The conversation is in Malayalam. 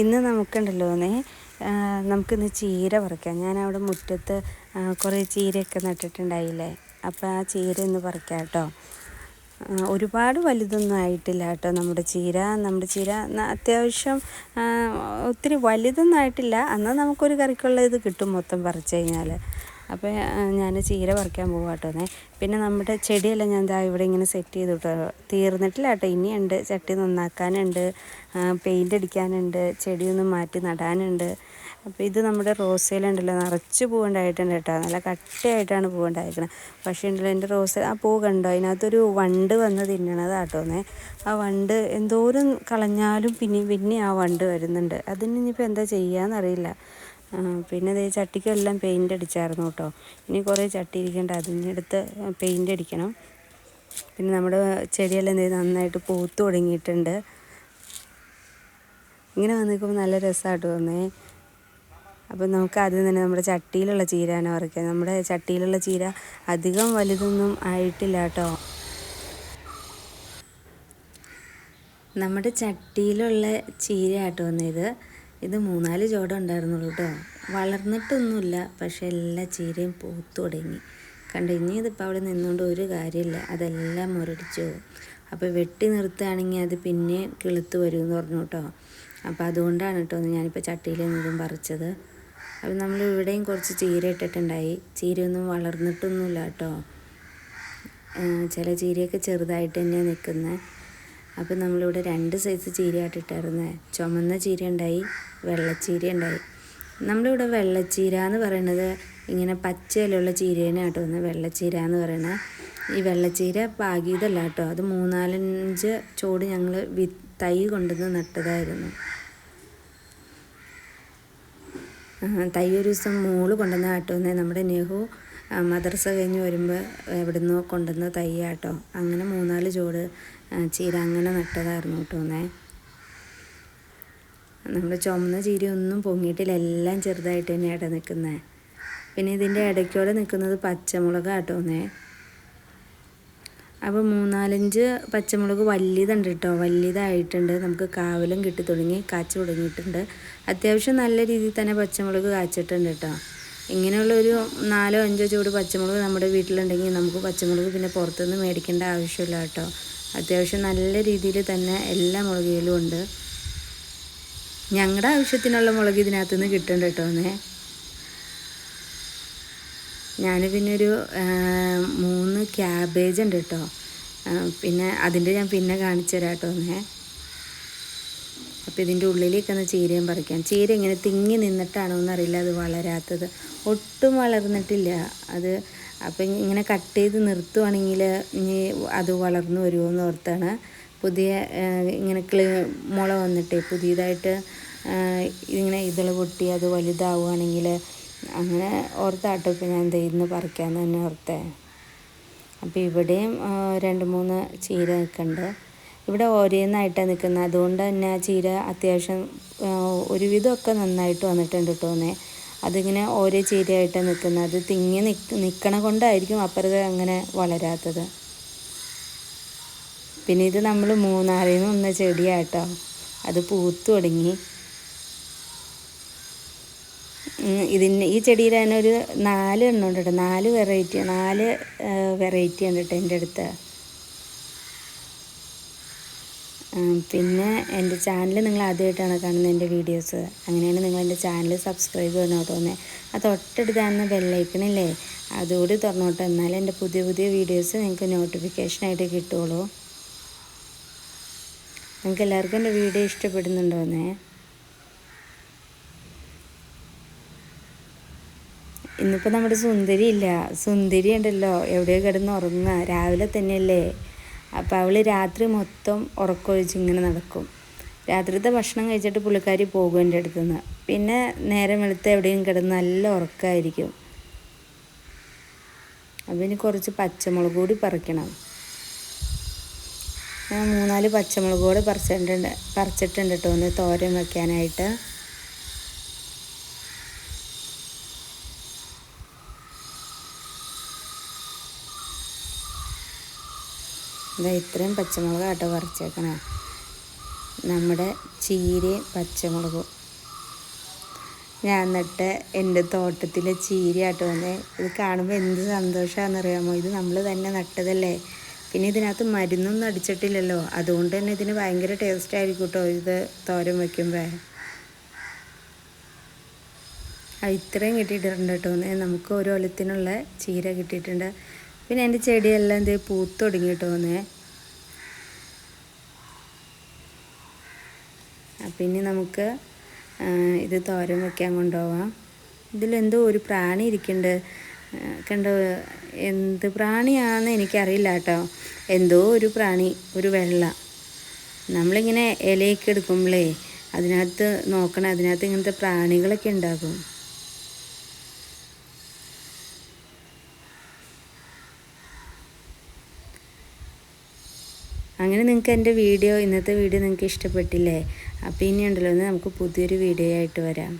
ഇന്ന് നമുക്കുണ്ടല്ലോ ഒന്നേ നമുക്കിന്ന് ചീര പറിക്കാം. ഞാൻ അവിടെ മുറ്റത്ത് കുറേ ചീരയൊക്കെ നട്ടിട്ടുണ്ടായില്ലേ? അപ്പോൾ ആ ചീര ഇന്ന് പറിക്കാം കേട്ടോ. ഒരുപാട് വലുതൊന്നും ആയിട്ടില്ല കേട്ടോ നമ്മുടെ ചീര. നമ്മുടെ ചീര അത്യാവശ്യം ഒത്തിരി വലുതൊന്നും ആയിട്ടില്ല. എന്നാൽ നമുക്കൊരു കറിക്കുള്ള ഇത് കിട്ടും മൊത്തം പറിച്ചു കഴിഞ്ഞാൽ അപ്പോൾ ഞാൻ ചീര പറിക്കാൻ പോകാം കേട്ടോ എന്നേ പിന്നെ നമ്മുടെ ചെടിയെല്ലാം ഞാൻ ദാ ഇവിടെ ഇങ്ങനെ സെറ്റ് ചെയ്ത് കേട്ടോ തീർന്നിട്ടില്ല കേട്ടോ ഇനിയുണ്ട്. ചട്ടി നന്നാക്കാനുണ്ട്. പെയിന്റ് അടിക്കാനുണ്ട്. ചെടിയൊന്നും മാറ്റി നടാനുണ്ട്. അപ്പോൾ ഇത് നമ്മുടെ റോസയിലുണ്ടല്ലോ. നിറച്ച് പൂവുണ്ടായിട്ടുണ്ട് കേട്ടോ നല്ല കട്ടിയായിട്ടാണ് പൂവുണ്ടായിരിക്കുന്നത് പക്ഷേ ഉണ്ടല്ലോ എന്റെ റോസ് ആ പൂ കണ്ടോ? അതിനകത്തൊരു വണ്ട് വന്ന് തിന്നണത് കേട്ടോന്നേ ആ വണ്ട് എന്തോരം കളഞ്ഞാലും പിന്നെയും പിന്നെ ആ വണ്ട് വരുന്നുണ്ട്. അതിന് ഇനിയിപ്പോൾ എന്താ ചെയ്യാന്നറിയില്ല. ആ, പിന്നെ ദേ ചട്ടിക്കെല്ലാം പെയിന്റ് അടിച്ചായിരുന്നു കേട്ടോ. ഇനി കുറേ ചട്ടി ഇരിക്കേണ്ട അതിനടുത്ത് പെയിന്റ് അടിക്കണം. പിന്നെ നമ്മുടെ ചെടിയെല്ലാം ദേ നന്നായിട്ട് പൂത്ത് തുടങ്ങിയിട്ടുണ്ട്. ഇങ്ങനെ വന്ന് നിൽക്കുമ്പോൾ നല്ല രസമായിട്ട് തോന്നേ അപ്പം നമുക്ക് ആദ്യം തന്നെ നമ്മുടെ ചട്ടിയിലുള്ള ചീരയാണ് പറിക്കുക നമ്മുടെ ചട്ടിയിലുള്ള ചീര അധികം വലുതൊന്നും ആയിട്ടില്ല കേട്ടോ. നമ്മുടെ ചട്ടിയിലുള്ള ചീര ആട്ടോ ഇത്. ഇത് മൂന്നാൽ ചോട ഉണ്ടായിരുന്നുള്ളൂ കേട്ടോ വളർന്നിട്ടൊന്നുമില്ല പക്ഷെ എല്ലാ ചീരയും പൂത്തു തുടങ്ങി. കണ്ടു ഇനി ഇതിപ്പോൾ അവിടെ നിന്നുകൊണ്ട് ഒരു കാര്യമില്ല അതെല്ലാം മുരടിച്ചു പോകും. അപ്പോൾ വെട്ടി നിർത്തുകയാണെങ്കിൽ അത് പിന്നെ കിളുത്ത് വരും എന്ന് പറഞ്ഞു കേട്ടോ അപ്പോൾ അതുകൊണ്ടാണ് കേട്ടോ ഞാനിപ്പോൾ ചട്ടിയിൽ നിന്നും പറിച്ചത്. അപ്പോൾ നമ്മൾ ഇവിടെയും കുറച്ച് ചീര ഇട്ടിട്ടുണ്ടായി. ചീരയൊന്നും വളർന്നിട്ടൊന്നുമില്ല കേട്ടോ ചില ചീരയൊക്കെ ചെറുതായിട്ട് തന്നെയാണ് നിൽക്കുന്നത് അപ്പോൾ നമ്മളിവിടെ രണ്ട് സൈസ് ചീരയായിട്ട് ഇട്ടായിരുന്നത് ചുമന്ന ചീര ഉണ്ടായി വെള്ളച്ചീര ഉണ്ടായി നമ്മളിവിടെ വെള്ളച്ചീര എന്ന് പറയുന്നത് ഇങ്ങനെ പച്ച ഇലയുള്ള ചീരേനെ കേട്ടോ ഒന്ന് വെള്ളച്ചീര എന്ന് പറയുന്നത് ഈ വെള്ളച്ചീര പാകിയതല്ല കേട്ടോ. അത് മൂന്നാലഞ്ച് ചോട് ഞങ്ങൾ വി തൈ കൊണ്ടുവന്ന് നട്ടതായിരുന്നു. തൈ ഒരു ദിവസം മോൾ കൊണ്ടുവന്ന കേട്ടോ നമ്മുടെ നെഹു ആ, മദ്രസ കഴിഞ്ഞ് വരുമ്പോൾ എവിടുന്നോ കൊണ്ടുവന്ന തയ്യാട്ടോ. അങ്ങനെ മൂന്നാൽ ചോട് ചീര അങ്ങനെ നട്ടതായിരുന്നു കേട്ടോന്നേ നമ്മുടെ ചുമന്ന ചീര ഒന്നും പൊങ്ങിയിട്ടില്ല. എല്ലാം ചെറുതായിട്ട് തന്നെയാണ് നിൽക്കുന്നത് പിന്നെ ഇതിന്റെ ഇടയ്ക്കോടെ നിൽക്കുന്നത് പച്ചമുളക് ആട്ടോന്നേ അപ്പോൾ മൂന്നാലഞ്ച് പച്ചമുളക് വലിയതുണ്ട് കേട്ടോ. വലിയതായിട്ടുണ്ട് നമുക്ക് കാവലും കിട്ടി തുടങ്ങി കാച്ചു തുടങ്ങിയിട്ടുണ്ട്. അത്യാവശ്യം നല്ല രീതിയിൽ തന്നെ പച്ചമുളക് കാച്ചിട്ടുണ്ട് കേട്ടോ. ഇങ്ങനെയുള്ള ഒരു നാലോ അഞ്ചോ ചൂട് പച്ചമുളക് നമ്മുടെ വീട്ടിലുണ്ടെങ്കിൽ നമുക്ക് പച്ചമുളക് പിന്നെ പുറത്തുനിന്ന് മേടിക്കേണ്ട ആവശ്യമില്ല കേട്ടോ. അത്യാവശ്യം നല്ല രീതിയിൽ തന്നെ എല്ലാ മുളകിലും ഉണ്ട്. ഞങ്ങളുടെ ആവശ്യത്തിനുള്ള മുളക് ഇതിനകത്ത് നിന്ന് കിട്ടുന്നുണ്ട് കേട്ടോ എന്നേ ഞാൻ പിന്നെ ഒരു മൂന്ന് ക്യാബേജ് ഉണ്ട് കേട്ടോ. പിന്നെ അതിന്റെ ഞാൻ പിന്നെ കാണിച്ചു തരാം കേട്ടോ ഒന്നേ. അപ്പോൾ ഇതിന്റെ ഉള്ളിലേക്കൊന്ന് ചീരയും പറിക്കാം. ചീര ഇങ്ങനെ തിങ്ങി നിന്നിട്ടാണോ എന്നറിയില്ല അത് വളരാത്തത്. ഒട്ടും വളർന്നിട്ടില്ല. അത് അപ്പം ഇങ്ങനെ കട്ട് ചെയ്ത് നിർത്തുവാണെങ്കിൽ ഇനി അത് വളർന്നു വരുമോ എന്ന് ഓർത്താണ്. പുതിയ ഇങ്ങനെ കിളി മുള വന്നിട്ടേ പുതിയതായിട്ട് ഇങ്ങനെ ഇതൾ പൊട്ടി അത് വലുതാവുകയാണെങ്കിൽ അങ്ങനെ ഓർത്താട്ടോ ഇപ്പം ഞാൻ ഇന്ന് പറിക്കാമെന്ന് തന്നെ ഓർത്തേ. അപ്പോൾ ഇവിടെയും രണ്ട് മൂന്ന് ചീര നിൽക്കുന്നുണ്ട്. ഇവിടെ ഓരോന്നായിട്ടാണ് നിൽക്കുന്നത് അതുകൊണ്ട് തന്നെ ആ ചീര അത്യാവശ്യം ഒരുവിധമൊക്കെ നന്നായിട്ട് വന്നിട്ടുണ്ട് തോന്നെ അതിങ്ങനെ ഓരോ ചീരയായിട്ടാണ് നിൽക്കുന്നത് അത് തിങ്ങി നിൽക്ക നിൽക്കണ കൊണ്ടായിരിക്കും അപ്പുറത്ത് അങ്ങനെ വളരാത്തത്. പിന്നെ ഇത് നമ്മൾ മൂന്നാറിൽ നിന്ന് വന്ന ചെടിയാട്ടോ. അത് പൂത്തു തുടങ്ങി. ഇതിന് ഈ ചെടിയിൽ തന്നെ ഒരു നാല് എണ്ണം ഉണ്ട് കേട്ടോ. നാല് വെറൈറ്റി നാല് വെറൈറ്റി ഉണ്ട് കേട്ടോ എന്റെ അടുത്ത്. പിന്നെ എന്റെ ചാനൽ നിങ്ങൾ ആദ്യമായിട്ടാണ് കാണുന്നത് എന്റെ വീഡിയോസ് അങ്ങനെയാണ് നിങ്ങൾ എന്റെ ചാനൽ സബ്സ്ക്രൈബ് ചെയ്യണം തോന്നുന്നത് ആ തൊട്ടടുത്ത് കാണുന്ന ബെല്ലൈക്കണില്ലേ അതുകൂടി തുറന്നോട്ടെ. എന്നാലേ എന്റെ പുതിയ പുതിയ വീഡിയോസ് നിങ്ങൾക്ക് നോട്ടിഫിക്കേഷനായിട്ട് കിട്ടുള്ളൂ. നിങ്ങൾക്ക് എല്ലാവർക്കും എന്റെ വീഡിയോ ഇഷ്ടപ്പെടുന്നുണ്ടോന്നേ ഇന്നിപ്പോൾ നമ്മുടെ സുന്ദരി ഇല്ല. സുന്ദരി ഉണ്ടല്ലോ. എവിടെയോ കിടന്ന് ഉറങ്ങുക രാവിലെ തന്നെയല്ലേ? അപ്പോൾ അവൾ രാത്രി മൊത്തം ഉറക്കമൊഴിച്ച് ഇങ്ങനെ നടക്കും. രാത്രിത്തെ ഭക്ഷണം കഴിച്ചിട്ട് പുള്ളിക്കാരി പോകും എന്റെ അടുത്ത് നിന്ന് പിന്നെ നേരം വെളുത്ത് എവിടെയും കിടന്ന് നല്ല ഉറക്കമായിരിക്കും അപ്പോൾ ഇനി കുറച്ച് പച്ചമുളക് കൂടി പറിക്കണം. ഞാൻ മൂന്നാൽ പച്ചമുളക് കൂടി പറിച്ചിട്ടുണ്ട് പറിച്ചിട്ടുണ്ട് കേട്ടോ. ഒന്ന് തോരൻ വെക്കാനായിട്ട്. ഇതാ ഇത്രയും പച്ചമുളക് ആട്ട പറിച്ചേക്കണേ. നമ്മുടെ ചീരയും പച്ചമുളകും. ഞാൻ എന്നിട്ട് എന്റെ തോട്ടത്തിലെ ചീരയായിട്ട് വന്നേ. ഇത് കാണുമ്പോൾ എന്ത് സന്തോഷമാണെന്നറിയാമോ ഇത് നമ്മൾ തന്നെ നട്ടതല്ലേ? പിന്നെ ഇതിനകത്ത് മരുന്നൊന്നും അടിച്ചിട്ടില്ലല്ലോ. അതുകൊണ്ട് തന്നെ ഇതിന് ഭയങ്കര ടേസ്റ്റ് ആയിരിക്കും കേട്ടോ ഇത് തോരൻ വയ്ക്കുമ്പോൾ ഇത്രയും കിട്ടിയിട്ടുണ്ട് കേട്ടോ നമുക്ക് ഒരു ഒലത്തിനുള്ള ചീര കിട്ടിയിട്ടുണ്ട്. പിന്നെ എന്റെ ചെടിയെല്ലാം എന്ത് പൂത്ത് കേട്ടോന്നേ പിന്നെ നമുക്ക് ഇത് തോരൻ വയ്ക്കാൻ കൊണ്ടുപോവാം. ഇതിലെന്തോ ഒരു പ്രാണി ഇരിക്കുന്നുണ്ട്. കണ്ടോ എന്ത് പ്രാണിയാണെന്ന് എനിക്കറിയില്ല കേട്ടോ. എന്തോ ഒരു പ്രാണി ഒരു വെള്ള. നമ്മളിങ്ങനെ ഇലയൊക്കെ എടുക്കുമ്പോഴേ അതിനകത്ത് നോക്കണം അതിനകത്ത് ഇങ്ങനത്തെ പ്രാണികളൊക്കെ ഉണ്ടാകും. അങ്ങനെ നിങ്ങൾക്ക് എന്റെ വീഡിയോ ഇന്നത്തെ വീഡിയോ നിങ്ങൾക്ക് ഇഷ്ടപ്പെട്ടില്ലേ? അപ്പോൾ ഇനി ഉണ്ടല്ലോ നമുക്ക് പുതിയൊരു വീഡിയോ ആയിട്ട് വരാം.